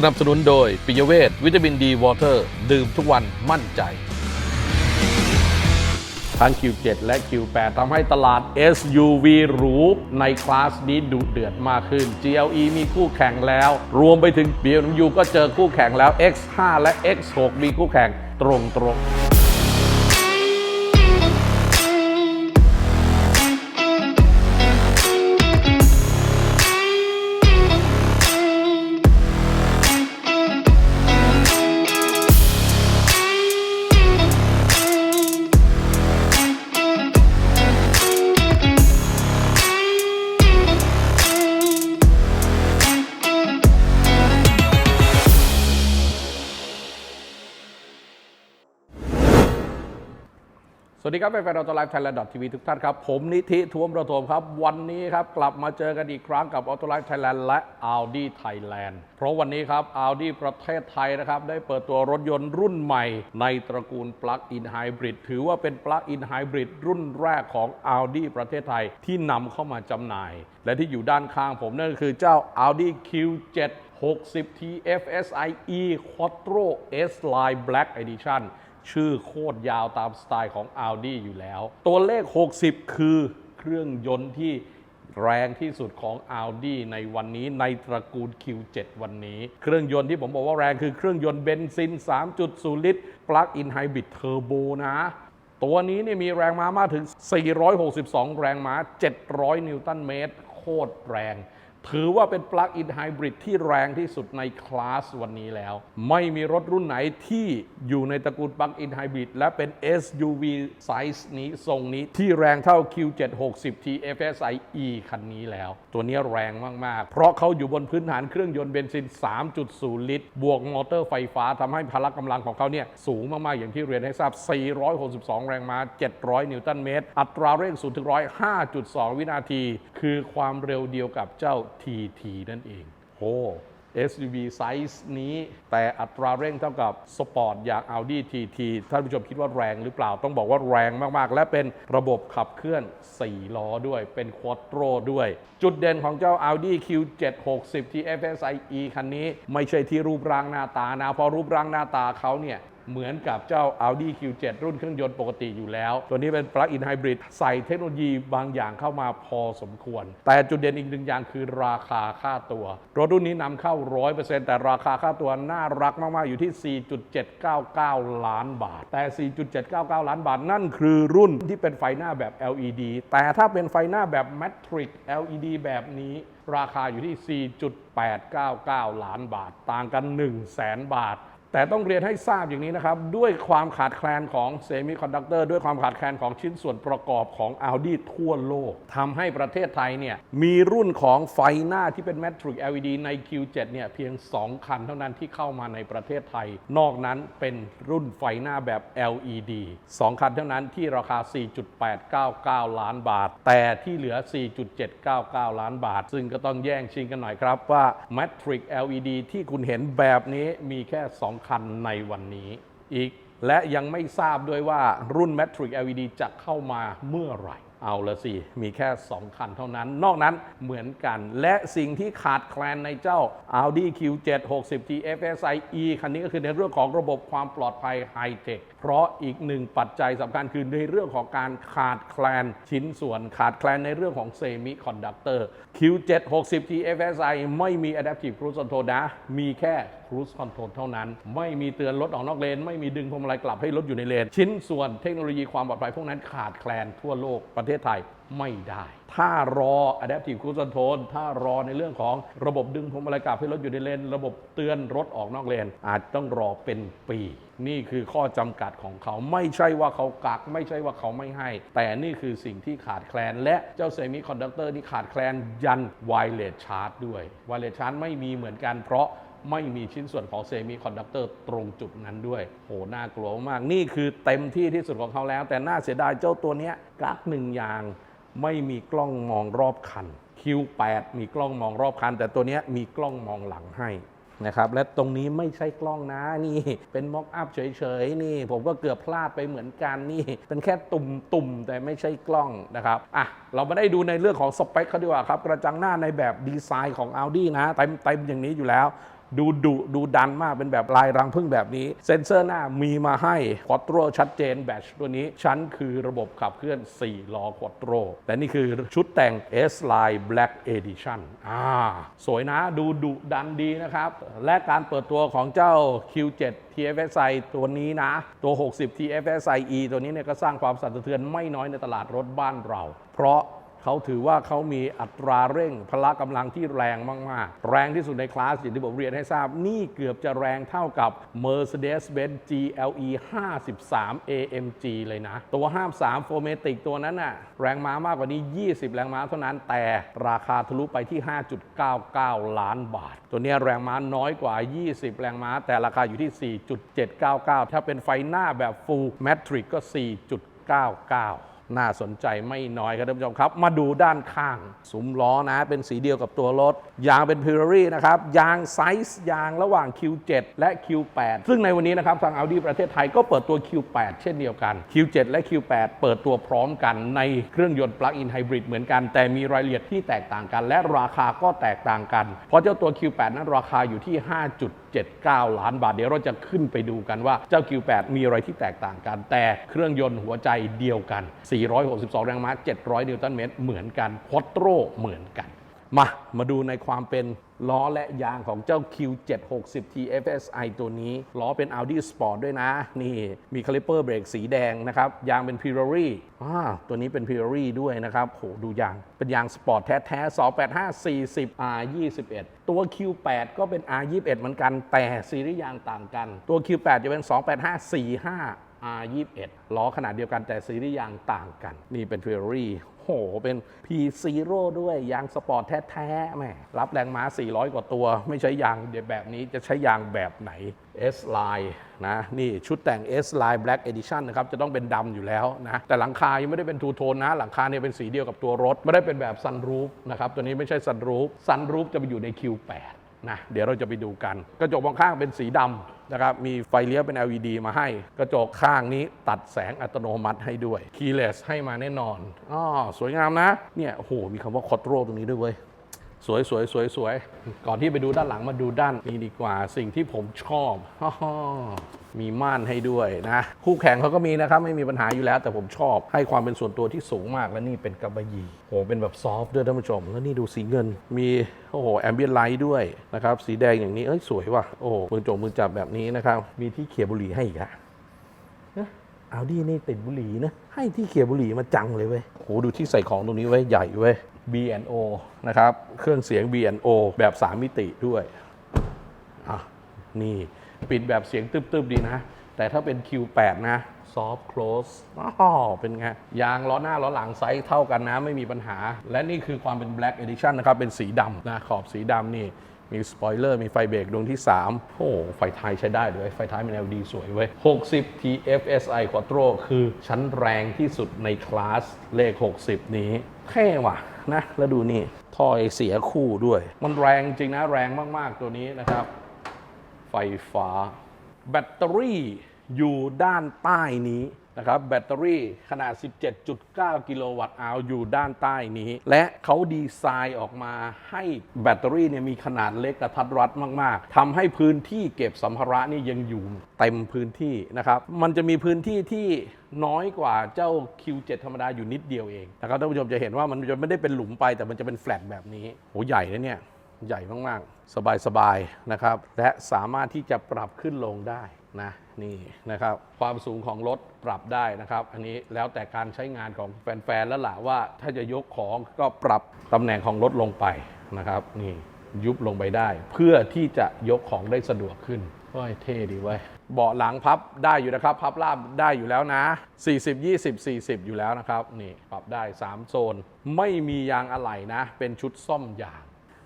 สนับสนุนโดยปิยเวทวิตามินดีวอเตอร์ ดื่มทุกวันมั่นใจ ทั้ง Q7 และ Q8 ทำให้ตลาด SUV หรูในคลาสนี้ดุเดือดมากขึ้น GLE มีคู่แข่งแล้ว รวมไปถึง BMW ก็เจอคู่แข่งแล้ว X5 และ X6 มีคู่แข่งตรงตรงๆ สวัสดีครับแฟนๆเราตัวไลฟ์ไทยแลนด์ทีวีทุกท่านครับ ผมนิธิทวมประโทมครับ วันนี้ครับ กลับมาเจอกันอีกครั้งกับอ u โตไลฟ์ไทยแลนด์และ Audi Thailand เพราะวันนี้ครับ Audi ประเทศไทยนะครับ ได้เปิดตัวรถยนต์รุ่นใหม่ ในตระกูล Plug-in Hybrid ถือว่าเป็น Plug-in Hybrid รุ่นแรกของ Audi ประเทศไทยที่นำเข้ามาจำหน่าย และที่อยู่ด้านข้างผมนั่นก็คือเจ้า Audi Q7 60 TFSI E Quattro S Line Black Edition ชื่อโคตรยาวตามสไตล์ของ Audi อยู่แล้ว ตัวเลข 60 คือเครื่องยนต์ที่แรงที่สุดของ Audi ในวันนี้ในตระกูล Q7 วันนี้ เครื่องยนต์ที่ผมบอกว่าแรงคือเครื่องยนต์เบนซิน 3.0 ลิตร Plug-in Hybrid Turbo นะ ตัวนี้เนี่ยมีแรงม้ามากถึง 462 แรงม้า 700 นิวตันเมตร โคตรแรง ถือว่าเป็น Plug-in Hybrid ที่แรงที่สุดในคลาสวันนี้แล้ว ไม่มีรถรุ่นไหนที่อยู่ในตระกูล Plug-in Hybrid และเป็น SUV ไซส์นี้ทรงนี้ที่แรงเท่า Q760 TFSI E คันนี้แล้ว ตัวนี้แรงมาก ๆ เพราะเขาอยู่บนพื้นฐานเครื่องยนต์เบนซิน 3.0 ลิตร บวกมอเตอร์ไฟฟ้าทำให้พละกำลังของเขาเนี่ยสูงมาก ๆ อย่างที่เรียนให้ทราบ 462 แรงม้า 700 นิวตันเมตร อัตราเร่ง0ถึง100 5.2 วินาที คือความเร็วเดียวกับเจ้า TT นั่นเองโอ้ SUV ไซส์นี้ แต่อัตราเร่งเท่ากับสปอร์ตอย่าง Audi TT ท่านผู้ชมคิดว่าแรงหรือเปล่าต้องบอกว่าแรงมาก ๆ และเป็นระบบขับเคลื่อน 4 ล้อด้วยเป็นควอตโรด้วย จุดเด่นของเจ้า Audi Q760 TFSI E คันนี้ ไม่ใช่ที่รูปร่างหน้าตานะ เพราะรูปร่างหน้าตาเขาเนี่ย เหมือนกับเจ้า Audi Q7 รุ่นเครื่องยนต์ปกติอยู่แล้ว ตัวนี้เป็น Plug-in Hybrid ใส่เทคโนโลยีบางอย่างเข้ามาพอสมควร แต่จุดเด่นอีกหนึ่งอย่างคือราคาค่าตัว รถรุ่นนี้นำเข้า 100%แต่ราคาค่าตัวน่ารักมาก ๆ อยู่ที่ 4.799 ล้านบาท แต่ 4.799 ล้านบาทนั่นคือรุ่นที่เป็นไฟหน้าแบบ LED แต่ถ้าเป็นไฟหน้าแบบ Matrix LED แบบนี้ราคาอยู่ที่ 4.899 ล้านบาท ต่างกัน 1 0 0 0 0แสนบาท แต่ต้องเรียนให้ทราบอย่างนี้นะครับ ด้วยความขาดแคลนของเซมิคอนดักเตอร์ด้วยความขาดแคลนของชิ้นส่วนประกอบของ Audi ทั่วโลกทำให้ประเทศไทยเนี่ยมีรุ่นของไฟหน้าที่เป็น Matrix LED ใน Q7 เนี่ยเพียง 2 คันเท่านั้นที่เข้ามาในประเทศไทย นอกนั้นเป็นรุ่นไฟหน้าแบบ LED 2 คันเท่านั้นที่ราคา 4.899 ล้านบาท แต่ที่เหลือ 4.799 ล้านบาท ซึ่งก็ต้องแย่งชิงกันหน่อยครับว่า Matrix LED ที่คุณเห็นแบบนี้มีแค่ 2ำคันในวันนี้อีก และยังไม่ทราบด้วยว่ารุ่น Matrix LED จะเข้ามาเมื่อไหร่ เอาละสิ มีแค่ 2 คันเท่านั้น นอกนั้นเหมือนกัน และสิ่งที่ขาดแคลนในเจ้า Audi Q7 60 TFSI E คันนี้ก็คือในเรื่องของระบบความปลอดภัยไฮเทคเพราะอีกหนึ่งปัจจัยสำคัญคือในเรื่องของการขาดแคลนชิ้นส่วน ขาดแคลนในเรื่องของเซมิคอนดักเตอร์ Q7 60 TFSI ไม่มี Adaptive Cruise Control นะ มีแค่ Cruise Control เท่านั้น ไม่มีเตือนรถออกนอกเลน ไม่มีดึงพวงมาลัยกลับให้รถอยู่ในเลน ชิ้นส่วนเทคโนโลยีความปลอดภัยพวกนั้นขาดแคลนทั่วโลกประเทศไทยไม่ได้ ถ้ารอ Adaptive Cruise Control ถ้ารอในเรื่องของระบบดึงพวงมาลัยกลับให้รถอยู่ในเลน ระบบเตือนรถออกนอกเลน อาจต้องรอเป็นปี นี่คือข้อจำกัดของเขา ไม่ใช่ว่าเขากัก ไม่ใช่ว่าเขาไม่ให้ แต่นี่คือสิ่งที่ขาดแคลน และเจ้าเซมิคอนดักเตอร์นี่ขาดแคลนยันไวเลสชาร์จด้วยไวเลสชาร์จไม่มีเหมือนกันเพราะ ไม่มีชิ้นส่วนของเซมิคอนดักเตอร์ตรงจุดนั้นด้วยโหน่ากลัวมาก นี่คือเต็มที่ที่สุดของเขาแล้ว แต่น่าเสียดายเจ้าตัวนี้ยกักหนึ่งอย่าง ไม่มีกล้องมองรอบคัน Q8 มีกล้องมองรอบคัน แต่ตัวนี้มีกล้องมองหลังให้นะครับและตรงนี้ไม่ใช่กล้องนะนี่เป็นม็อกอัพเฉยๆนี่ ผมก็เกือบพลาดไปเหมือนกันนี่ เป็นแค่ตุ่มๆแต่ไม่ใช่กล้องนะครับอะเรามาได้ดูในเรื่องของสเปคเขาดีกว่าครับ กระจังหน้าในแบบดีไซน์ของ Audi นะเต็มๆอย่างนี้อยู่แล้ว ดูดุดูดันมากเป็นแบบลายรังพึ่งแบบนี้ เซ็นเซอร์หน้ามีมาให้ควอตโรชัดเจนแบตตัวนี้ ชั้นคือระบบขับเคลื่อน 4 ล้อควอตโรแต่นี่คือชุดแต่ง S Line Black Edition อ่าสวยนะดูดุดันดีนะครับ และการเปิดตัวของเจ้า Q7 TFSI ตัวนี้นะ ตัว 60 TFSI E ตัวนี้เนี่ยก็สร้างความสั่นสะเทือนไม่น้อยในตลาดรถบ้านเรา เพราะ เขาถือว่าเขามีอัตราเร่งพละกำลังที่แรงมาก ๆ แรงที่สุดในคลาสอย่างที่ผมเรียนให้ทราบ นี่เกือบจะแรงเท่ากับ Mercedes-Benz GLE 53 AMG เลยนะ ตัว 53โฟเมติกตัวนั้นน่ะแรงม้ามากกว่านี้ 20 แรงม้าเท่านั้นแต่ราคาทะลุไปที่ 5.99 ล้านบาท ตัวนี้แรงม้าน้อยกว่า 20 แรงม้า แต่ราคาอยู่ที่ 4.799 ถ้าเป็นไฟหน้าแบบ Full Matrix ก็ 4.99 น่าสนใจไม่น้อยครับท่านผู้ชมครับ มาดูด้านข้างซุ้มล้อนะ เป็นสีเดียวกับตัวรถ ยางเป็น p i r a r i นะครับ ยางไซส์ยางระหว่าง Q7 และ Q8 ซึ่งในวันนี้นะครับทาง Audi ประเทศไทยก็เปิดตัว Q8 เช่นเดียวกัน Q7 และ Q8 เปิดตัวพร้อมกันในเครื่องยนต์ Plug-in Hybrid เหมือนกัน แต่มีรายละเอียดที่แตกต่างกัน และราคาก็แตกต่างกัน เพราะเจ้าตัว Q8 นั้นราคาอยู่ที่79 ล้านบาท เดี๋ยวเราจะขึ้นไปดูกันว่าเจ้า Q8 มีอะไรที่แตกต่างกัน แต่เครื่องยนต์หัวใจเดียวกัน 462 แรงม้า 700 นิวตันเมตร เหมือนกันควอตโรเหมือนกัน มา มาดูในความเป็นล้อและยางของเจ้า Q760 TFSI ตัวนี้ ล้อเป็น Audi Sport ด้วยนะ นี่มีคาลิเปอร์เบรกสีแดงนะครับ ยางเป็น Pirelli อ่าตัวนี้เป็น Pirelli ด้วยนะครับโหดูยาง เป็นยางสปอร์ตแท้ๆ 285 40 R21 ตัว Q8 ก็เป็น R21 เหมือนกัน แต่ซีรีส์ยางต่างกัน ตัว Q8 จะเป็น 285 45 R21 ล้อขนาดเดียวกันแต่ซีรีส์ยางต่างกัน นี่เป็น Ferrari หเป็น P0 ด้วยยางสปอร์ตแท้ๆแม่รับแรงม้า 400 กว่าตัว ไม่ใช้ยางแบบนี้จะใช้ยางแบบไหน S Line นะนี่ชุดแต่ง S Line Black Edition นะครับ จะต้องเป็นดำอยู่แล้วนะ แต่หลังคายังไม่ได้เป็นทูโทนนะ หลังคาเนี่ยเป็นสีเดียวกับตัวรถ ไม่ได้เป็นแบบซันรูฟนะครับ ตัวนี้ไม่ใช่ซันรูฟซันรูฟจะไปอยู่ใน Q8 นะเดี๋ยวเราจะไปดูกัน กระจกมองข้างเป็นสีดำนะครับมีไฟเลี้ยวเป็น LED มาให้ กระจกข้างนี้ตัดแสงอัตโนมัติให้ด้วย keyless ให้มาแน่นอนอ๋อสวยงามนะเนี่ยโอ้โหมีคำว่าคอตโรตรงนี้ด้วยเว้ย สวยสวยสวยสวยก่อนที่ไปดูด้านหลังมาดูด้านนี้ดีกว่า สิ่งที่ผมชอบมีม่านให้ด้วยนะ คู่แข่งเขาก็มีนะครับ ไม่มีปัญหาอยู่แล้ว แต่ผมชอบให้ความเป็นส่วนตัวที่สูงมากและนี่เป็นกระบะยีโหเป็นแบบซอฟต์ด้วยท่านผู้ชม แล้วนี่ดูสีเงิน มีโอ้โหแอมเบียนไลท์ด้วยนะครับ สีแดงอย่างนี้เอ้ยสวยว่ะโอ้โหมือจงมือจับแบบนี้นะครับ มีที่เขียบุหรี่ให้อีกอะเอาดีนี่ติดบุหรี่นะให้ที่เขียบุหรี่มาจังเลยเว้ยโหดูที่ใส่ของตรงนี้ไว้ใหญ่เว้ย B&O นะครับ เครื่องเสียง B&O แบบ 3 มิติด้วย อะ นี่ปิดแบบเสียงตึบๆดีนะ แต่ถ้าเป็น Q8 นะ soft close อ๋อเป็นไง ยางล้อหน้าล้อหลังไซส์เท่ากันนะ ไม่มีปัญหา และนี่คือความเป็น black edition นะครับ เป็นสีดำนะ ขอบสีดำนี่มีสปอยเลอร์ มีไฟเบรกดวงที่ 3 โอ้โหไฟท้ายใช้ได้ด้วยไฟท้ายเป็น LED สวยเว้ย 60 TFSI Quattro คือชั้นแรงที่สุดในคลาสเลข 60 นี้เท่ว่ะ นะ แล้วดูนี่ท่อไอเสียคู่ด้วย มันแรงจริงนะ แรงมากๆตัวนี้นะครับ ไฟฟ้า แบตเตอรี่อยู่ด้านใต้นี้ นะครับแบตเตอรี่ขนาด 17.9 กิโลวัตต์อาวอยู่ด้านใต้นี้ และเขาดีไซน์ออกมาให้แบตเตอรี่เนี่ยมีขนาดเล็กกระทัดรัดมาก ๆทำให้พื้นที่เก็บสัมภาระนี่ยังอยู่เต็มพื้นที่นะครับ มันจะมีพื้นที่ที่น้อยกว่าเจ้า Q7 ธรรมดาอยู่นิดเดียวเองนะครับท่านผู้ชมจะเห็นว่ามันจะไม่ได้เป็นหลุมไป แต่มันจะเป็นแฟลตแบบนี้โหใหญ่นะเนี่ยใหญ่มาก ๆ สบาย ๆ นะครับ และสามารถที่จะปรับขึ้นลงได้นะนี่นะครับความสูงของรถปรับได้นะครับ อันนี้แล้วแต่การใช้งานของแฟนๆแล้วล่ะว่าถ้าจะยกของก็ปรับตำแหน่งของรถลงไปนะครับ นี่ยุบลงไปได้ เพื่อที่จะยกของได้สะดวกขึ้นโอ้ยเท่ดีเว้ยเบาะหลังพับได้อยู่นะครับ พับราบได้อยู่แล้วนะ 40 20 40 อยู่แล้วนะครับ นี่ปรับได้ 3 โซน ไม่มียางอะไหล่นะ เป็นชุดซ่อมยาง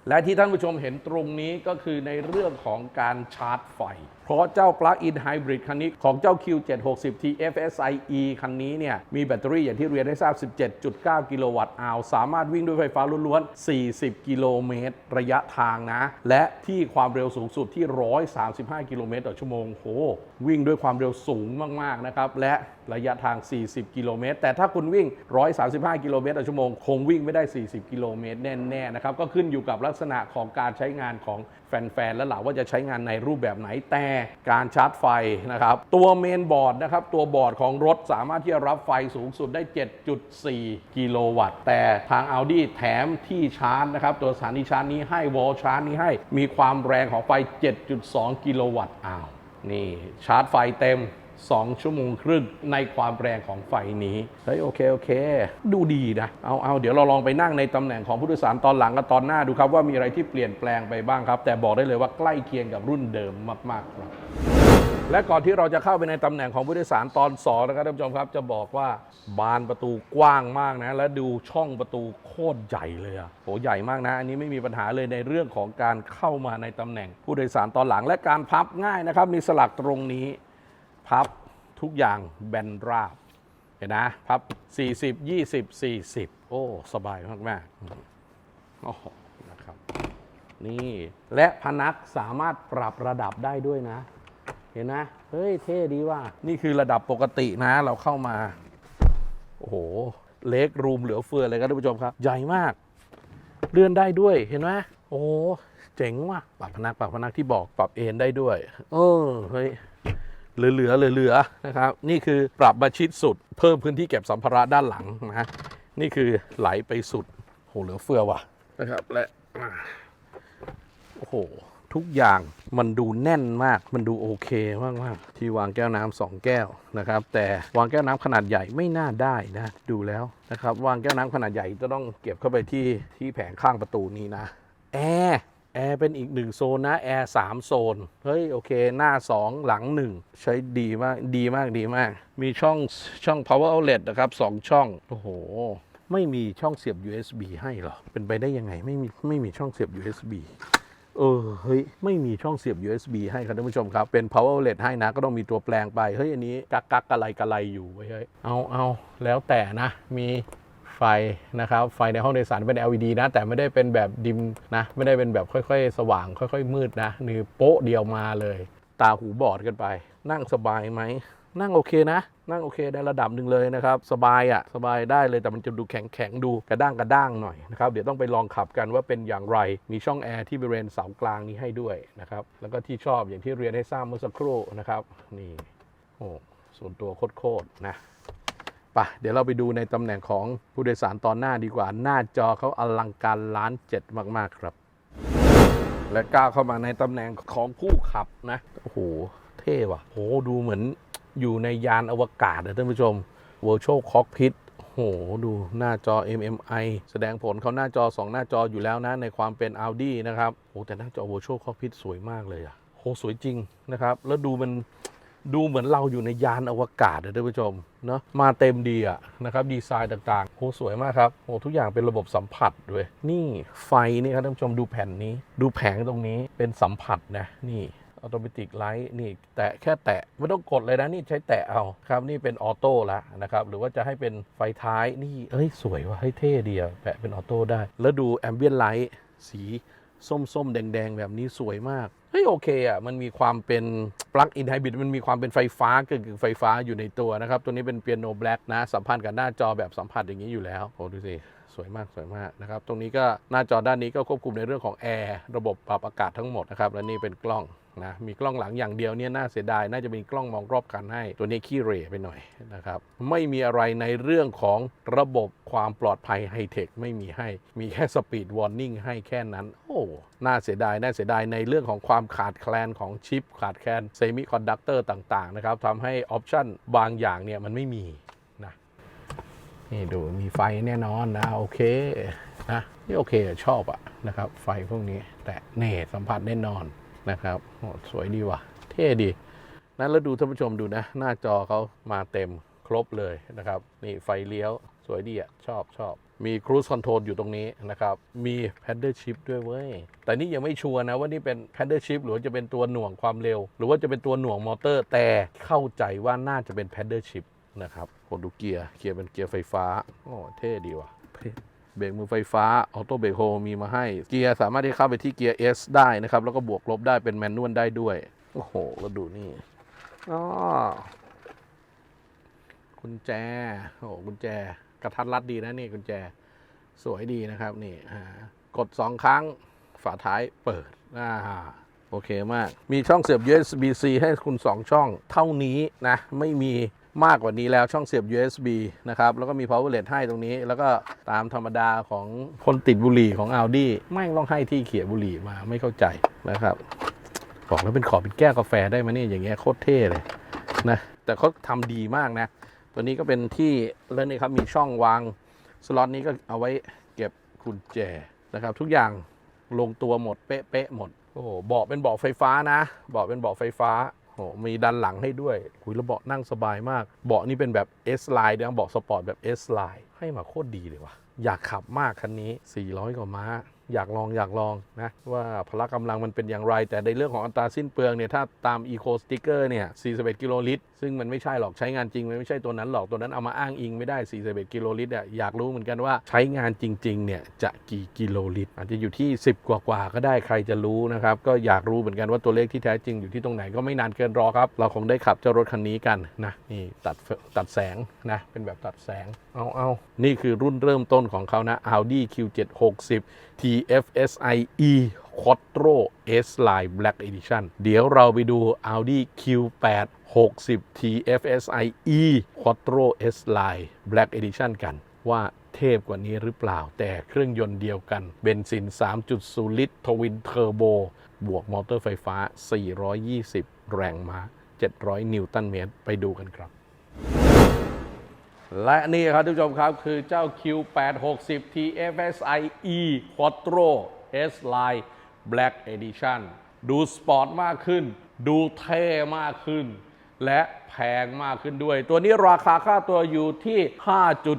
และที่ท่านผู้ชมเห็นตรงนี้ก็คือในเรื่องของการชาร์จไฟเพราะเจ้า Plug-in Hybrid คันนี้ของเจ้า Q760T FSIe คันนี้เนี่ยมีแบตเตอรี่อย่างที่เรียนได้ทราบ 17.9 กิโลวัตต์อาวสามารถวิ่งด้วยไฟฟ้าล้วนๆ 40 กิโลเมตร ระยะทางนะ และที่ความเร็วสูงสุดที่ 135 กิโลเมตรต่อชั่วโมงโหวิ่งด้วยความเร็วสูงมากๆนะครับและระยะทาง 40 กิโลเมตร แต่ถ้าคุณวิ่ง 135 กิโลเมตรต่อชั่วโมง คงวิ่งไม่ได้ 40 กิโลเมตรแน่ๆนะครับก็ขึ้นอยู่กับลักษณะของการใช้งานของแฟนๆและหล่ะว่าจะใช้งานในรูปแบบไหนแต่การชาร์จไฟนะครับ ตัวเมนบอร์ดนะครับ ตัวบอร์ดของรถสามารถที่จะรับไฟสูงสุดได้ 7.4 กิโลวัตต์ แต่ทาง Audi แถมที่ชาร์จนะครับ ตัวสถานีชาร์จนี้ให้วอลชาร์จนี้ให้มีความแรงของไฟ 7.2 กิโลวัตต์อ้าวนี่ชาร์จไฟเต็ม 2 ชั่วโมงครึ่งในความแรงของไฟนี้ เฮ้ยโอเคโอเค ดูดีนะ เอาเอาเดี๋ยวเราลองไปนั่งในตำแหน่งของผู้โดยสารตอนหลังกับตอนหน้าดูครับว่ามีอะไรที่เปลี่ยนแปลงไปบ้างครับ แต่บอกได้เลยว่าใกล้เคียงกับรุ่นเดิมมากๆครับและก่อนที่เราจะเข้าไปในตำแหน่งของผู้โดยสารตอนสองนะครับท่านผู้ชมครับ จะบอกว่าบานประตูกว้างมากนะ และดูช่องประตูโคตรใหญ่เลยอะโหใหญ่มากนะ อันนี้ไม่มีปัญหาเลยในเรื่องของการเข้ามาในตำแหน่งผู้โดยสารตอนหลัง และการพับง่ายนะครับ มีสลักตรงนี้ พับทุกอย่างแบนราบ เห็นนะพับ 40 20 40 โอ้ สบายมากๆโอ้โหนะครับ นี่ และพนักสามารถปรับระดับได้ด้วยนะ เห็นนะ เฮ้ย เท่ดีว่ะนี่คือระดับปกตินะ เราเข้ามา โอ้โห เล็กรูมเหลือเฟือเลยครับท่านผู้ชมครับ ใหญ่มาก เลื่อนได้ด้วย เห็นไหมโอ้เจ๋งว่ะ ปรับพนักปรับพนักที่บอกปรับเอนได้ด้วย เออ เฮ้ย เหลือเหลือเหลือเหลือนะครับ นี่คือปรับมาชิดสุด เพิ่มพื้นที่เก็บสัมภาระด้านหลังนะนี่คือไหลไปสุดโหเหลือเฟือว่ะนะครับและอ่าโอ้โหทุกอย่างมันดูแน่นมาก มันดูโอเคมากมากๆที่วางแก้วน้ำสองแก้วนะครับ แต่วางแก้วน้ำขนาดใหญ่ไม่น่าได้นะ ดูแล้วนะครับ วางแก้วน้ำขนาดใหญ่จะต้องเก็บเข้าไปที่ที่แผงข้างประตูนี้นะ แอร์ แอร์เป็นอีกหนึ่งโซนนะแอร์สามโซน เฮ้ย โอเค หน้า 2 หลัง 1 ใช้ดีมากดีมากดีมาก มีช่องช่อง power outlet นะครับ 2 ช่อง โอ้โห ไม่มีช่องเสียบ USB ให้หรอ เป็นไปได้ยังไง ไม่มีไม่มีช่องเสียบ USB เออเฮ้ยไม่มีช่องเสียบ USB ให้ครับท่านผู้ชมครับ เป็น power outlet ให้นะ ก็ต้องมีตัวแปลงไป เฮ้ย อันนี้กักกักกะไรกะไรอยู่เว้ยเฮ้ยเอาเอาแล้วแต่นะมี ไฟนะครับไฟในห้องโดยสารเป็น LED นะ แต่ไม่ได้เป็นแบบดิมนะไม่ได้เป็นแบบค่อยๆ สว่าง ค่อยๆ มืดนะนี่โป๊ะเดียวมาเลย ตาหูบอดกันไป นั่งสบายไหมนั่งโอเคนะ นั่งโอเคได้ระดับหนึ่งเลยนะครับ สบายอะ่ะ สบายได้เลยแต่มันจะดูแข็งแข็งๆดูกระด้างกระด้างหน่อยนะครับ เดี๋ยวต้องไปลองขับกันว่าเป็นอย่างไร มีช่องแอร์ที่บริเวณเสากลางนี้ให้ด้วยนะครับ แล้วก็ที่ชอบอย่างที่เรียนให้ทราบเมื่อสักครู่นะครับ นี่โอ้ส่วนตัวโคตรๆนะ ปะเดี๋ยวเราไปดูในตำแหน่งของผู้โดยสารตอนหน้าดีกว่า หน้าจอเขาอลังการล้านเจ็ดมาก ๆ ครับ และก้าวเข้ามาในตำแหน่งของผู้ขับนะ โอ้โห เท่ว่ะโหดูเหมือนอยู่ในยานอวกาศนะท่านผู้ชม Virtual Cockpit โอ้โหดูหน้าจอ MMI แสดงผลเขาหน้าจอ 2 หน้าจออยู่แล้วนะ ในความเป็น Audi นะครับโอ้แต่หน้าจอ Virtual Cockpit สวยมากเลยอะโหสวยจริงนะครับ แล้วดูมันดูเหมือนเราอยู่ในยานอวกาศนะท่านผู้ชม เนาะมาเต็มดีอะนะครับดีไซน์ต่างๆโหสวยมากครับโหทุกอย่างเป็นระบบสัมผัสด้วยนี่ไฟนี่ครับท่านผู้ชมดูแผ่นนี้ ดูแผงตรงนี้เป็นสัมผัสนะนี่ออโตเมติกไลท์นี่แตะแค่แตะไม่ต้องกดเลยนะนี่ใช้แตะเอาครับนี่เป็นออโต้ละนะครับหรือว่าจะให้เป็นไฟท้ายนี่เอ้ยสวยว่ะเฮ้ยเท่ดีอะแปะเป็นออโต้ได้ แล้วดูแอมเบียนไลท์สี ส้มๆ แดง ๆ แบบนี้สวยมาก เฮ้ยโอเคอะ มันมีความเป็นปลั๊กอินไฮบริดมันมีความเป็นไฟฟ้ากึ่งๆไฟฟ้าอยู่ในตัวนะครับ ตัวนี้เป็นเปียโนแบล็กนะ สัมพันธ์กับหน้าจอแบบสัมผัสอย่างนี้อยู่แล้วโอ้ดูสิสวยมากสวยมากนะครับ ตรงนี้ก็หน้าจอด้านนี้ก็ควบคุมในเรื่องของแอร์ระบบปรับอากาศทั้งหมดนะครับ และนี่เป็นกล้อง นะมีกล้องหลังอย่างเดียวเนี่ยน่าเสียดายน่าจะมีกล้องมองรอบคันให้ ตัวนี้ขี้เร่ไปหน่อยนะครับไม่มีอะไรในเรื่องของระบบความปลอดภัยไฮเทคไม่มีให้ มีแค่สปีดวอร์นิ่งให้แค่นั้น โอ้น่าเสียดายน่าเสียดายในเรื่องของความขาดแคลนของชิป ขาดแคลนเซมิคอนดักเตอร์ต่างๆนะครับทำให้ออปชันบางอย่างเนี่ยมันไม่มีนะนี่ดูมีไฟแน่นอนนะโอเคนะนี่โอเคชอบอะนะครับไฟพวกนี้แต่เน่สัมผัสแน่นอน นะครับสวยดีว่ะ เท่ดีนั้นแล้วดูท่านผู้ชมดูนะ หน้าจอเขามาเต็มครบเลยนะครับ นี่ไฟเลี้ยวสวยดีอะ ชอบชอบมีครู i คอนโทรลอยู่ตรงนี้นะครับ มี paddle shift ด้วยเว้ย แต่นี่ยังไม่ชัวร์นะว่านี่เป็น paddle shift หรือว่าจะเป็นตัวหน่วงความเร็ว หรือว่าจะเป็นตัวหน่วงมอเตอร์ แต่เข้าใจว่าน่าจะเป็น paddle shift นะครับผมดูเกียร์ เกียร์เป็นเกียร์ไฟฟ้า โอ้ เท่ดีว่ะ เบรกมือไฟฟ้าออโต้เบรกโฮมีมาให้ เกียร์สามารถที่เข้าไปที่เกียร์ S ได้นะครับ แล้วก็บวกลบได้เป็นแมนนวลได้ด้วย โอ้โห แล้วดูนี่อ๋อกุญแจ โอ้กุญแจ กระทัดรัดดีนะนี่กุญแจ สวยดีนะครับนี่กดสองครั้งฝาท้ายเปิดอ่าโอเคมาก มีช่องเสียบ USB-C ให้คุณ 2 ช่อง เท่านี้นะ ไม่มี มากกว่านี้แล้วช่องเสียบ USB นะครับแล้วก็มี power outlet ให้ตรงนี้ แล้วก็ตามธรรมดาของคนติดบุหรี่ของ Audi แม่งต้องให้ที่เขียบุหรี่มาไม่เข้าใจนะครับบอกแล้วเป็นขอเป็นแก้วกาแฟได้ไหมเนี่ยอย่างเงี้ยโคตรเท่เลยนะแต่เขาทำดีมากนะ ตัวนี้ก็เป็นที่แล้วนี่ครับมีช่องวางสล็อตนี้ก็เอาไว้เก็บกุญแจนะครับ ทุกอย่างลงตัวหมดเป๊ะๆหมดโอ้โหเบาะเป็นเบาะไฟฟ้านะเบาะเป็นเบาะไฟฟ้า โอ้มีดันหลังให้ด้วยคุยแล้วเบาะนั่งสบายมาก เบาะนี่เป็นแบบ S line นะเบาะสปอร์ตแบบ S line ให้มาโคตรดีเลยว่ะ อยากขับมากคันนี้ 400 กว่าม้า อยากลองอยากลองนะ ว่าพละกำลังมันเป็นอย่างไร แต่ในเรื่องของอัตราสิ้นเปลืองเนี่ย ถ้าตาม Eco Sticker เนี่ย 41 กิโลลิตร ซึ่งมันไม่ใช่หรอกใช้งานจริงมันไม่ใช่ตัวนั้นหรอกตัวนั้นเอามาอ้างอิงไม่ได้ 41 กิโลลิตรอะอยากรู้เหมือนกันว่าใช้งานจริงๆเนี่ยจะกี่กิโลลิตร อาจจะอยู่ที่ 10 กว่าๆก็ได้ใครจะรู้นะครับก็อยากรู้เหมือนกันว่าตัวเลขที่แท้จริงอยู่ที่ตรงไหนก็ไม่นานเกินรอครับ เราคงได้ขับเจ้ารถคันนี้กันนะนี่ตัดตัดแสงนะเป็นแบบตัดแสงเอาเอานี่คือรุ่นเริ่มต้นของเขานะ Audi Q760 TFSI E Quattro S Line Black Edition เดี๋ยวเราไปดู Audi Q8 60 TFSI E Quattro S Line Black Edition กันว่าเทพกว่านี้หรือเปล่า แต่เครื่องยนต์เดียวกัน เบนซิน 3.0 ลิตร ทวินเทอร์โบ บวกมอเตอร์ไฟฟ้า 420 แรงม้า 700 นิวตันเมตร ไปดูกันครับ และนี่ครับทุกผู้ชมครับคือเจ้า Q860 TFSI E Quattro S Line Black Edition ดูสปอร์ตมากขึ้น ดูเท่มากขึ้น และแพงมากขึ้นด้วย ตัวนี้ราคาค่าตัวอยู่ที่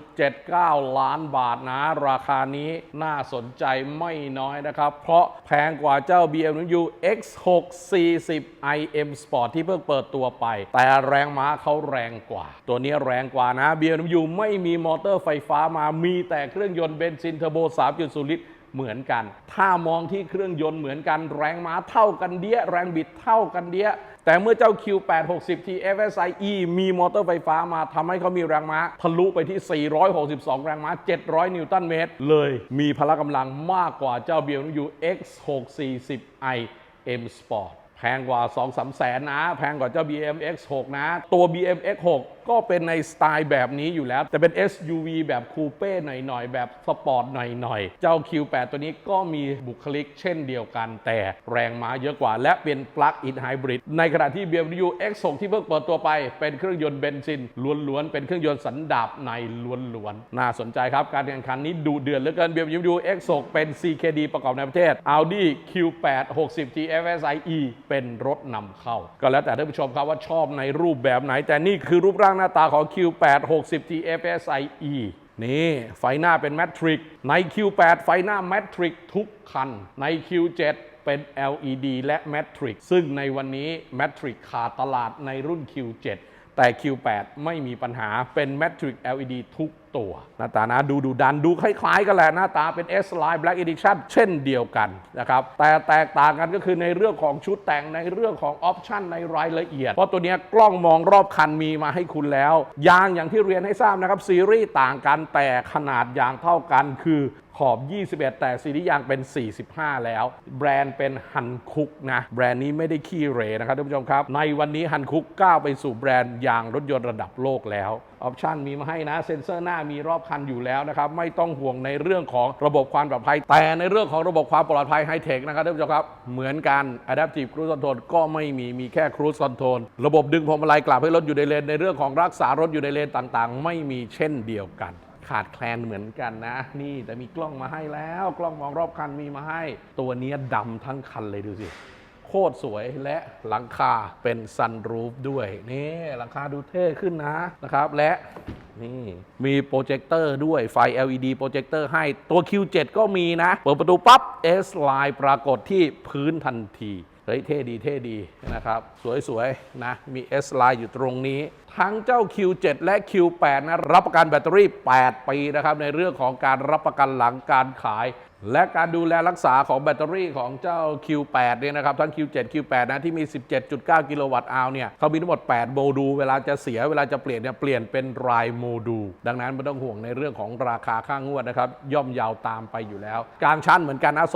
5.79 ล้านบาทนะ ราคานี้น่าสนใจไม่น้อยนะครับ เพราะแพงกว่าเจ้า BMW X640 IM Sport ที่เพิ่งเปิดตัวไป แต่แรงม้าเขาแรงกว่า ตัวนี้แรงกว่านะ BMW ไม่มีมอเตอร์ไฟฟ้ามามีแต่เครื่องยนต์เบนซินเทอร์โบ 3.0 ลิตร เหมือนกัน ถ้ามองที่เครื่องยนต์เหมือนกัน แรงม้าเท่ากันเดียแรงบิดเท่ากันเดียแต่เมื่อเจ้า Q860 TFSI E มีมอเตอร์ไฟฟ้ามาทำให้เขามีแรงม้า ทะลุไปที่ 462 แรงม้า 700 นิวตันเมตร เลยมีพละกำลังมากกว่าเจ้า BMW X640i M Sport แพงกว่า 2 3 แสนนะ แพงกว่าเจ้า BM X6 นะ ตัว BM X6 ก็เป็นในสไตล์แบบนี้อยู่แล้ว แต่เป็น SUV แบบคูเป้หน่อยๆ แบบสปอร์ตหน่อยๆ เจ้า Q8 ตัวนี้ก็มีบุคลิกเช่นเดียวกัน แต่แรงม้าเยอะกว่า และเป็น Plug-in Hybrid ในขณะที่ BMW X6 ที่เพิ่งเปิดตัวไป เป็นเครื่องยนต์เบนซินล้วนๆ เป็นเครื่องยนต์สันดาปในล้วนๆ น่าสนใจครับ การแข่งขันนี้ดูเดือดเหลือเกิน BMW X6 เป็น CKD ประกอบในประเทศ Audi Q8 60 TFSI E เป็นรถนำเข้า ก็แล้วแต่ท่านผู้ชมครับว่าชอบในรูปแบบไหน แต่นี่คือรูปร่างหน้าตาของ Q8 60 TFSI E นี่ไฟหน้าเป็นแมทริกใน Q8 ไฟหน้าแมทริกทุกคัน ใน Q7 เป็น LED และแมทริกซึ่งในวันนี้แมทริกขาดตลาดในรุ่น Q7 แต่ Q8 ไม่มีปัญหาเป็น Matrix LED ทุกตัว หน้าตานะดูดูดันดูคล้ายๆกันแหละ หน้าตาเป็น S Line Black Edition เช่นเดียวกันนะครับ แต่แตกต่างกันก็คือในเรื่องของชุดแต่งในเรื่องของออปชันในรายละเอียด เพราะตัวนี้กล้องมองรอบคันมีมาให้คุณแล้ว ยางอย่างที่เรียนให้ทราบนะครับ ซีรีส์ต่างกันแต่ขนาดยางเท่ากันคือ ขอบ 21 แต่ซีรีส์ยางเป็น 45 แล้ว แบรนด์เป็นฮันคุกนะ แบรนด์นี้ไม่ได้ขี้เหรนะครับท่านผู้ชมครับ ในวันนี้ฮันคุกก้าวไปสู่แบรนด์ยางรถยนต์ระดับโลกแล้ว ออปชันมีมาให้นะ เซ็นเซอร์หน้ามีรอบคันอยู่แล้วนะครับ ไม่ต้องห่วงในเรื่องของระบบความปลอดภัย แต่ในเรื่องของระบบความปลอดภัยไฮเทคนะครับท่านผู้ชมครับ เหมือนกัน Adaptive Cruise Control ก็ไม่มี มีแค่ Cruise Control ระบบดึงพวงมาลัยกลับให้รถอยู่ในเลน ในเรื่องของรักษารถอยู่ในเลนต่างๆ ไม่มีเช่นเดียวกัน ขาดแคลนเหมือนกันนะ นี่แต่มีกล้องมาให้แล้ว กล้องมองรอบคันมีมาให้ ตัวนี้ดำทั้งคันเลยดูสิ โคตรสวยและหลังคาเป็นซันรูฟด้วย นี่หลังคาดูเท่ขึ้นนะนะครับ และนี่มีโปรเจคเตอร์ด้วยไฟ LED โปรเจคเตอร์ให้ตัว Q7 ก็มีนะ เปิดประตูปั๊บ S Line ปรากฏที่พื้นทันที เฮ้ยเท่ดีเท่ดีนะครับ สวยๆ นะ มี S Line อยู่ตรงนี้ ทั้งเจ้า Q7 และ Q8 นะ รับประกันแบตเตอรี่ 8 ปีนะครับ ในเรื่องของการรับประกันหลังการขาย และการดูแลรักษาของแบตเตอรี่ของเจ้า Q8 เนี่ยนะครับ ทั้ง Q7 Q8 นะ ที่มี 17.9 กิโลวัตต์อาวเนี่ยเขามีทั้งหมด 8 โมดูลเวลาจะเสียเวลาจะเปลี่ยนเนี่ยเปลี่ยนเป็นรายโมดูลดังนั้นไม่ต้องห่วงในเรื่องของราคาค่างวดนะครับ ย่อมยาวตามไปอยู่แล้ว กลางชั้นเหมือนกันนะ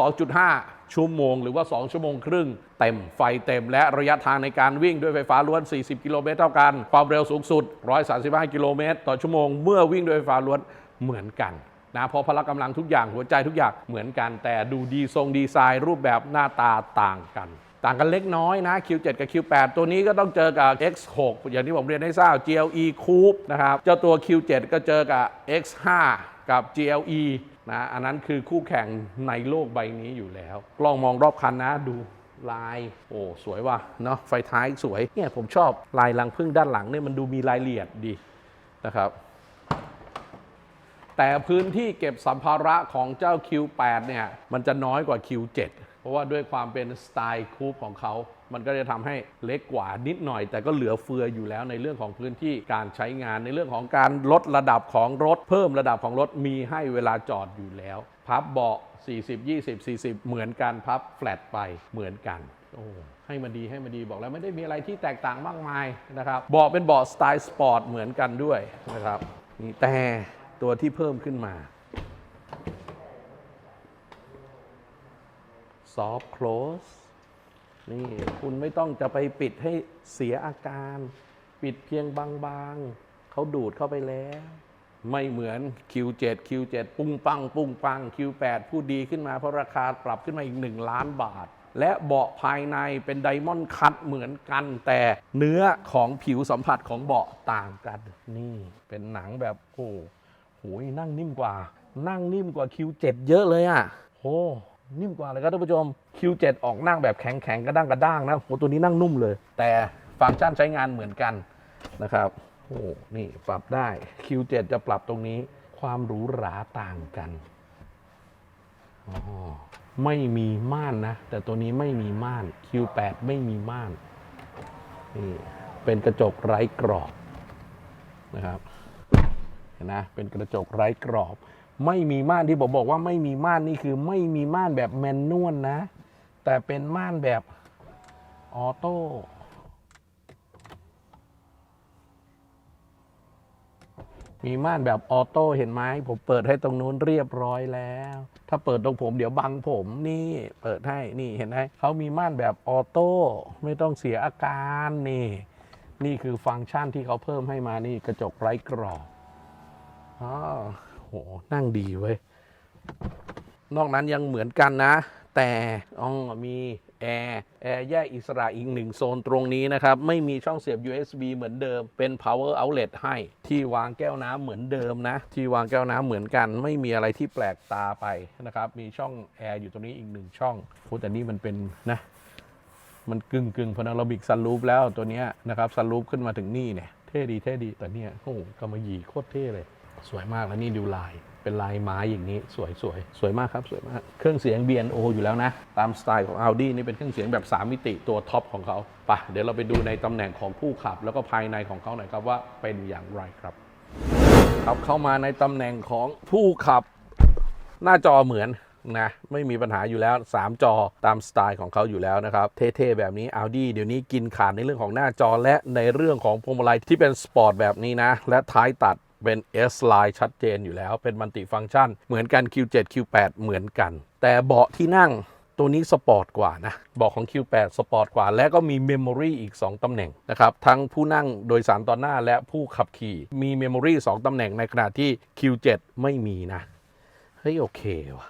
2.5ชั่วโมงหรือว่า 2 ชั่วโมงครึ่ง เต็มไฟเต็มและระยะทางในการวิ่งด้วยไฟฟ้าล้วน 40 กิโลเมตรเท่ากัน ความเร็วสูงสุด 135 กิโลเมตรต่อชั่วโมง เมื่อวิ่งด้วยไฟฟ้าล้วนเหมือนกัน นะเพราะพละกำลังทุกอย่างหัวใจทุกอย่างเหมือนกัน แต่ดูดีทรงดีไซน์ รูปแบบหน้าตาต่างกัน ต่างกันเล็กน้อยนะ Q7 กับ Q8 ตัวนี้ก็ต้องเจอกับ X6 อย่างที่ผมเรียนให้ทราบ GLE Coupe นะครับเจ้าตัว Q7 ก็เจอกับ X5 กับ GLE นะอันนั้นคือคู่แข่งในโลกใบนี้อยู่แล้ว กล้องมองรอบคันนะดูลายโอ้สวยว่ะเนาะไฟท้ายสวยเนี่ยผมชอบลายรังพึ่งด้านหลังเนี่ยมันดูมีรายละเอียดดีนะครับ แต่พื้นที่เก็บสัมภาระของเจ้า Q8 เนี่ยมันจะน้อยกว่า Q7 เพราะว่าด้วยความเป็นสไตล์คูปของเขา มันก็จะทำให้เล็กกว่านิดหน่อย แต่ก็เหลือเฟืออยู่แล้วในเรื่องของพื้นที่การใช้งานในเรื่องของการลดระดับของรถ เพิ่มระดับของรถมีให้เวลาจอดอยู่แล้ว พับเบาะ40 20 40 เหมือนกันพับแฟลตไปเหมือนกันโอ้ให้มันดีให้มันดีบอกแล้วไม่ได้มีอะไรที่แตกต่างมากมายนะครับเบาะเป็นเบาะสไตล์สปอร์ตเหมือนกันด้วยนะครับนี่แต่ ตัวที่เพิ่มขึ้นมาซอฟ t c คล s สนี่คุณไม่ต้องจะไปปิดให้เสียอาการ ปิดเพียงบางๆ เขาดูดเข้าไปแล้ว ไม่เหมือน Q7 Q7 ปุ้งปัง ปุ้งปัง Q8 ผู้ดีขึ้นมาเพราะราคาปรับขึ้นมาอีก 1 ล้านบาท และเบาะภายในเป็นไดมอนด์คัตเหมือนกัน แต่เนื้อของผิวสัมผัสของเบาะต่างกัน นี่เป็นหนังแบบโอ้ โหนั่งนิ่มกว่า นั่งนิ่มกว่า Q7 เยอะเลยอะโหนิ่มกว่าเลยครับท่านผู้ชม Q7 ออกนั่งแบบแข็งแข็งๆกระด้างกระด้างนะโหตัวนี้นั่งนุ่มเลย แต่ฟังก์ชันใช้งานเหมือนกันนะครับโอ้นี่ปรับได้ Q7 จะปรับตรงนี้ ความหรูหราต่างกันอ๋อไม่มีม่านนะ แต่ตัวนี้ไม่มีม่าน Q8 ไม่มีม่านนี่เป็นกระจกไร้กรอบนะครับ เห็นนะเป็นกระจกไร้กรอบ ไม่มีม่านที่ผมบอกว่าไม่มีม่านนี่คือไม่มีม่านแบบแมนนวลนะ แต่เป็นม่านแบบออโต้มีม่านแบบออโต้เห็นไหมผมเปิดให้ตรงนู้นเรียบร้อยแล้ว ถ้าเปิดตรงผมเดี๋ยวบังผมนี่เปิดให้นี่เห็นไหมเขามีม่านแบบออโต้ไม่ต้องเสียอาการนี่ นี่คือฟังก์ชันที่เขาเพิ่มให้มานี่กระจกไร้กรอบ อ๋อโห นั่งดีเว้ย นอกนั้นยังเหมือนกันนะ แต่อ๋อมีแอร์แอร์แยกอิสระอีกหนึ่งโซนตรงนี้นะครับ ไม่มีช่องเสียบ USB เหมือนเดิมเป็น power outlet ให้ที่วางแก้วน้ำเหมือนเดิมนะ ที่วางแก้วน้ำเหมือนกัน ไม่มีอะไรที่แปลกตาไปนะครับ มีช่องแอร์อยู่ตรงนี้อีกหนึ่งช่องโหแต่นี่มันเป็นนะ มันกึ่งกึ่งพานาโรมิกซันรูปแล้วตัวนี้นะครับซันรูปขึ้นมาถึงนี่เนี่ย เท่ดีเท่ดีแต่เนี่ยโอ้โหกำมะหยี่โคตรเท่เลย สวยมากแล้วนี่ดูลาย เป็นลายไม้อย่างนี้สวยสวยสวยมากครับสวยมาก เครื่องเสียง bno อยู่แล้วนะ ตามสไตล์ของ Audi นี่เป็นเครื่องเสียงแบบ 3 มิติตัวท็อปของเขาปะเดี๋ยวเราไปดูในตำแหน่งของผู้ขับ แล้วก็ภายในของเขาหน่อยครับว่าเป็นอย่างไรครับครับเข้ามาในตำแหน่งของผู้ขับ หน้าจอเหมือนนะไม่มีปัญหาอยู่แล้ว 3 จอตามสไตล์ของเขาอยู่แล้วนะครับ เท่ๆ แบบนี้ Audi เดี๋ยวนี้กินขาดในเรื่องของหน้าจอและในเรื่องของพวงมาลัยที่เป็นสปอร์ตแบบนี้นะ และท้ายตัด เป็น S line ชัดเจนอยู่แล้ว เป็นมัลติฟังก์ชัน เหมือนกัน Q7 Q8 เหมือนกัน แต่เบาะที่นั่งตัวนี้สปอร์ตกว่านะเบอกของ Q8 สปอร์ตกว่า และก็มีเมมโมรีอีก 2 ตำแหน่งนะครับ ทั้งผู้นั่งโดยสารตอนหน้าและผู้ขับขี่ มีเมมโมรี2ตำแหน่งในขณะที่ Q7 ไม่มีนะ เฮ้ย โอเคว่ะ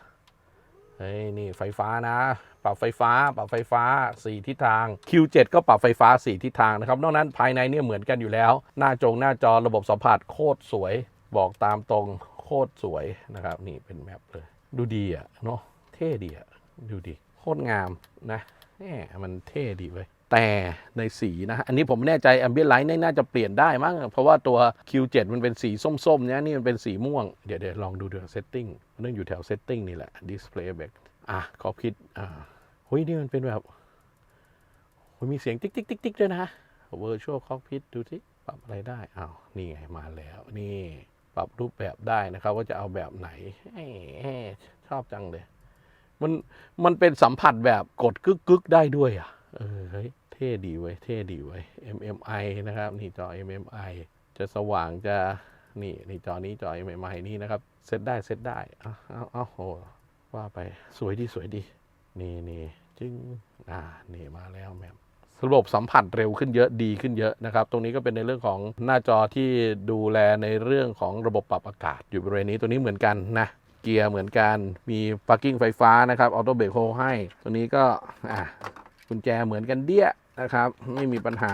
เฮ้ยนี่ไฟฟ้านะ ปรับไฟฟ้า ปรับไฟฟ้า 4 ทิศทาง Q7 ก็ปรับไฟฟ้า 4 ทิศทางนะครับ นอกนั้นภายในเนี่ยเหมือนกันอยู่แล้ว หน้าจงหน้าจอระบบสัมผัสโคตรสวย บอกตามตรงโคตรสวยนะครับ นี่เป็นแมปเลย ดูดีอะเนาะเท่ดีอะดูดีโคตรงามนะแหมมันเท่ดีเว้ย แต่ในสีนะอันนี้ผมไม่แน่ใจ ambient light น่าจะเปลี่ยนได้มั้งเพราะว่าตัว Q7 มันเป็นสีส้มๆเนี่ยนี่มันเป็นสีม่วง เดี๋ยวเดี๋ยวลองดูเดี๋ยว setting เรื่องอยู่แถว setting นี่แหละ display back อะขอคิดอ่าเฮ้ยนี่มันเป็นแบบโอ้ยมีเสียงติ๊กติ๊กติ๊กติ๊กด้วยนะ virtual cockpit ดูสิปรับอะไรได้อ้าวนี่ไงมาแล้วนี่ปรับรูปแบบได้นะครับ ว่าจะเอาแบบไหนแหมชอบจังเลย มันมันเป็นสัมผัสแบบกดกึกกึกได้ด้วยอะ เออเฮ้ยเท่ดีเว้ยเท่ดีเว้ย MMI นะครับ นี่จอ MMI จะสว่างจะนี่นี่จอนี้จอ MMI นี่นะครับเซตได้เซตได้เอาเอาเอาโหว่าไปสวยดีสวยดี นี่นี่จึงอ่านี่มาแล้วแมมระบบสัมผัสเร็วขึ้นเยอะดีขึ้นเยอะนะครับ ตรงนี้ก็เป็นในเรื่องของหน้าจอที่ดูแลในเรื่องของระบบปรับอากาศ อยู่บริเวณนี้ตัวนี้เหมือนกันนะเกียร์เหมือนกันมีพาร์กิ้งไฟฟ้านะครับออโต้เบรกโฮให้ตัวนี้ก็อะ กุญแจเหมือนกันเดี้ยนะครับ ไม่มีปัญหา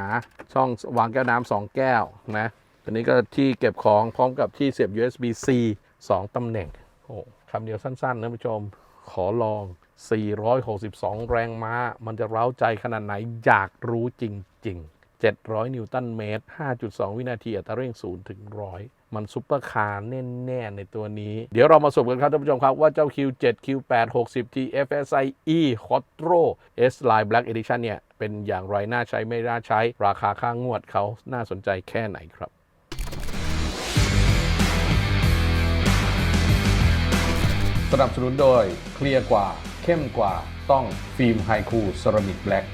ช่องวางแก้วน้ำสองแก้วนะตัวนี้ก็ที่เก็บของพร้อมกับที่เสียบ USB-C 2ตำแหน่งโอ้คำเดียวสั้นๆนะผู้ชมขอลอง 462 แรงม้า มันจะเร้าใจขนาดไหน อยากรู้จริง ๆ 700 นิวตันเมตร 5.2 วินาทีอัตราเร่ง 0 ถึง 100 มันซุปเปอร์คาร์แน่ๆในตัวนี้ เดี๋ยวเรามาสรุปกันครับท่านผู้ชมครับว่าเจ้า Q7 Q8 60 T FSI E Quattro S Line Black Edition เนี่ย เป็นอย่างไรน่าใช้ไม่น่าใช้ ราคาค่างวดเขาน่าสนใจแค่ไหนครับสนับสนุนโดยเคลียร์กว่า เข้มกว่าต้องฟิล์มไฮคูเซรามิกแบล็ก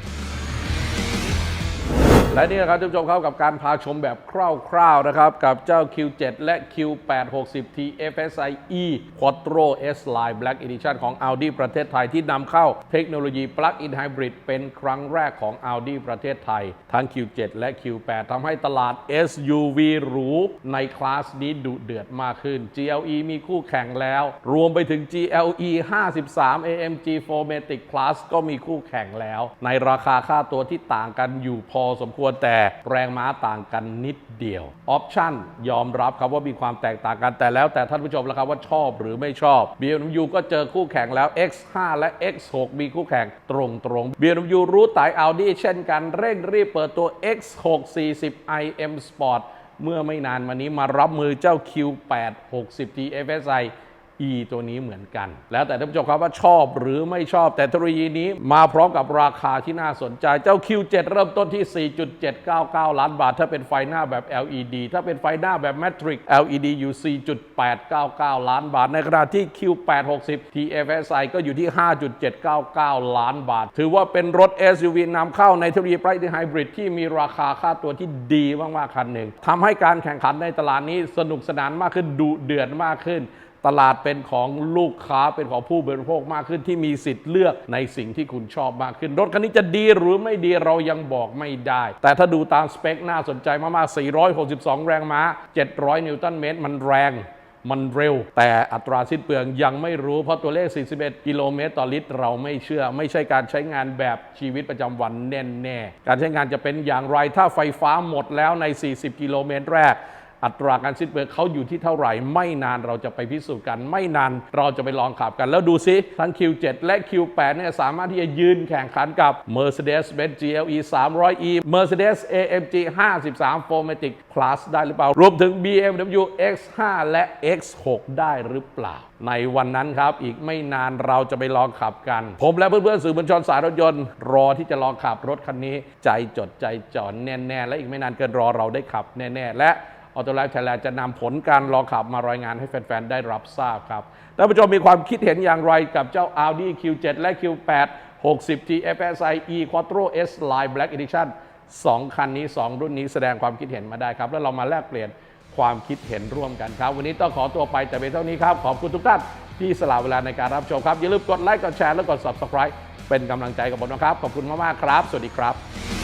และนี่นะครับท่านผู้ชมครับกับการพาชมแบบคร่าวๆนะครับ กับเจ้า Q7 และ Q860T FSI E Quattro S Line Black Edition ของ Audi ประเทศไทยที่นำเข้าเทคโนโลยี Plug-in Hybrid เป็นครั้งแรกของ Audi ประเทศไทย ทั้ง Q7 และ Q8 ทำให้ตลาด SUV หรูในคลาสนี้ดุเดือดมากขึ้น GLE มีคู่แข่งแล้ว รวมไปถึง GLE 53 AMG 4matic Plus ก็มีคู่แข่งแล้ว ในราคาค่าตัวที่ต่างกันอยู่พอสมควรวรแต่แรงม้าต่างกันนิดเดียวออปชั่นยอมรับครับว่ามีความแตกต่างกันแต่แล้วแต่ท่านผู้ชมแล้วครับว่าชอบหรือไม่ชอบ BMW ก็เจอคู่แข่งแล้ว X5 และ X6 มีคู่แข่งตรงตรง BMW รู้ไต่ Audi เช่นกันเร่งรีบเปิดตัว X6 40 iM Sport เมื่อไม่นานมานี้มารับมือเจ้า Q8 60 T FSI E ตัวนี้เหมือนกัน แล้วแต่ท่านผู้ชมครับว่าชอบหรือไม่ชอบ แต่เทคโนโลยีนี้มาพร้อมกับราคาที่น่าสนใจ เจ้า Q7 เริ่มต้นที่ 4.799 ล้านบาท ถ้าเป็นไฟหน้าแบบ LED ถ้าเป็นไฟหน้าแบบ Matrix LED อยู่ 4.899 ล้านบาท ในขณะที่ Q860 TFSI ก็อยู่ที่ 5.799 ล้านบาท ถือว่าเป็นรถ SUV นำเข้าในเทคโนโลยี Plug-in Hybrid ที่มีราคาค่าตัวที่ดีมากๆคันหนึ่งทำให้การแข่งขันในตลาดนี้สนุกสนานมากขึ้นดุเดือดมากขึ้น ตลาดเป็นของลูกค้าเป็นของผู้บริโภคมากขึ้นที่มีสิทธิ์เลือกในสิ่งที่คุณชอบมากขึ้น รถคันนี้จะดีหรือไม่ดีเรายังบอกไม่ได้ แต่ถ้าดูตามสเปคน่าสนใจมากๆ 462 แรงม้า 700 นิวตันเมตร มันแรงมันเร็ว แต่อัตราสิ้นเปลืองยังไม่รู้เพราะตัวเลข 41 กิโลเมตรต่อลิตร เราไม่เชื่อ ไม่ใช่การใช้งานแบบชีวิตประจำวันแน่ๆ การใช้งานจะเป็นอย่างไรถ้าไฟฟ้าหมดแล้วใน 40 กิโลเมตรแรก อัตราการสิ้นเปลืองเขาอยู่ที่เท่าไหร่ ไม่นานเราจะไปพิสูจน์กัน ไม่นานเราจะไปลองขับกัน แล้วดูซิทั้ง Q7 และ Q8 เนี่ยสามารถที่จะยืนแข่งขันกับ Mercedes-Benz GLE 300e Mercedes AMG 53 4matic Plus ได้หรือเปล่า รวมถึง BMW X5 และ X6 ได้หรือเปล่า ในวันนั้นครับ อีกไม่นานเราจะไปลองขับกัน ผมและเพื่อนๆสื่อมวลชนสายรถยนต์ รอที่จะลองขับรถคันนี้ ใจจดใจจ่อแน่ๆและอีกไม่นานเกินรอเราได้ขับแน่ๆและ ออโตไลฟ์ไทยแลนด์จะนำผลการลองขับมารายงานให้แฟน ๆ ได้รับทราบครับท่านผู้ชมมีความคิดเห็นอย่างไรกับเจ้า Audi Q7 และ Q8 60T FSI E Quattro S Line Black Edition 2 คันนี้ 2 รุ่นนี้แสดงความคิดเห็นมาได้ครับ แล้วเรามาแลกเปลี่ยนความคิดเห็นร่วมกันครับ วันนี้ต้องขอตัวไปแต่เพียงเท่านี้ครับ ขอบคุณทุกท่านที่สละเวลาในการรับชมครับ อย่าลืมกดไลค์กดแชร์และกด Subscribe เป็นกำลังใจกับผมนะครับ ขอบคุณมาก ๆ ครับ สวัสดีครับ